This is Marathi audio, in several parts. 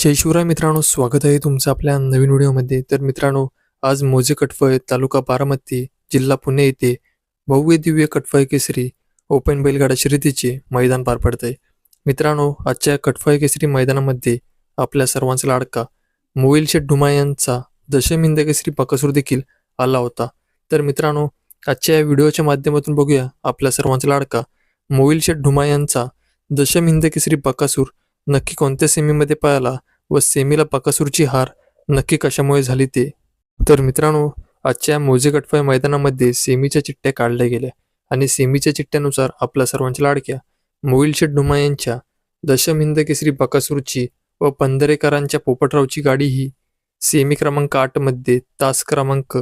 जय शिवराय मित्रांनो स्वागत आहे तुमचं आपल्या नवीन व्हिडिओमध्ये. तर मित्रांनो आज मोजे कटफळ तालुका बारामती जिल्हा पुणे येथे भव्य दिव्य कटफळ केसरी ओपन बैलगाडा शर्यतीचे मैदान पार पडत आहे मित्रांनो आजच्या कटफळ केसरी मैदानामध्ये आपल्या सर्वांचा लाडका मोईल शेठ ढुमा यांचा दशमिंद केसरी बकासूर देखील आला होता. तर मित्रांनो आजच्या या व्हिडिओच्या माध्यमातून बघूया आपल्या सर्वांचा लाडका मोईल शेठ ढुमा यांचा दशमिंद केसरी बकासूर नक्की कोणत्या सेमीमध्ये पळाला? व सेमीला बकासूरची हार नक्की कशामुळे झाली ते? तर मित्रांनो आजच्या मोजे गटफाय मैदानामध्ये सेमीच्या चिठ्ठ्या काढल्या गेल्या आणि सेमीच्या चिठ्ठ्यानुसार आपल्या सर्वांच्या लाडक्या मोईलशेठ डुमा यांच्या दशमहिंद केसरी बकासूरची व पंधरेकरांच्या पोपटरावची गाडी ही सेमी क्रमांक आठमध्ये तास क्रमांक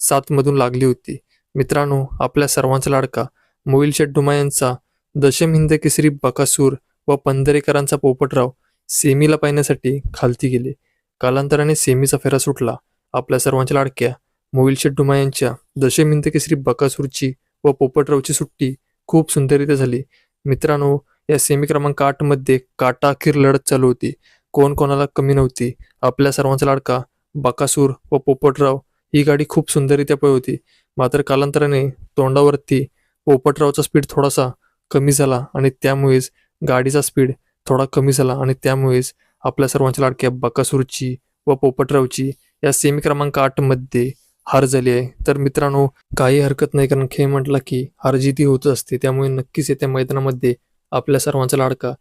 सातमधून लागली होती. मित्रांनो आपल्या सर्वांचा लाडका मोईलशेठ डुमा यांचा दशमहिंद केसरी बकासूर व पंधरेकरांचा पोपटराव सेमीला पाहण्यासाठी खालती गेले. कालांतराने सेमीचा फेरा सुटला. आपल्या सर्वांच्या लाडक्या मोविल शेड्डुमा यांच्या दशमिंद केसरी बकासूरची व पोपटरावची सुट्टी खूप सुंदररित्या झाली. मित्रांनो या सेमी क्रमांक आठमध्ये काटाखीर काटा अखेर लढत चालू होती. कोण कोणाला कमी नव्हती. आपल्या सर्वांचा लाडका बकासूर व पोपटराव ही गाडी खूप सुंदररित्या पळ होती. मात्र कालांतराने तोंडावरती पोपटरावचा स्पीड थोडासा कमी झाला आणि त्यामुळेच गाडीचा स्पीड थोडा कमी झाला आणि त्यामुळेच आपल्या सर्वांच्या लाडक्या बकासूरची व पोपटरावची या सेमी क्रमांक आठमध्ये हार झाली आहे. तर मित्रांनो काही हरकत नाही कारण खेळ म्हटला की हार जिती होत असते. त्यामुळे नक्कीच येत्या मैदानामध्ये आपल्या सर्वांचा लाडका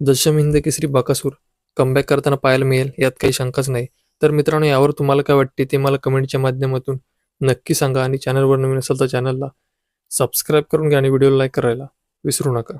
दशमिंद केसरी बकासूर कमबॅक करताना पाहायला मिळेल यात काही शंकाच नाही. तर मित्रांनो यावर तुम्हाला काय वाटते ते मला कमेंटच्या माध्यमातून नक्की सांगा आणि चॅनलवर नवीन असेल तर चॅनलला सबस्क्राईब करून घ्या आणि व्हिडिओला लाईक करायला विसरू नका.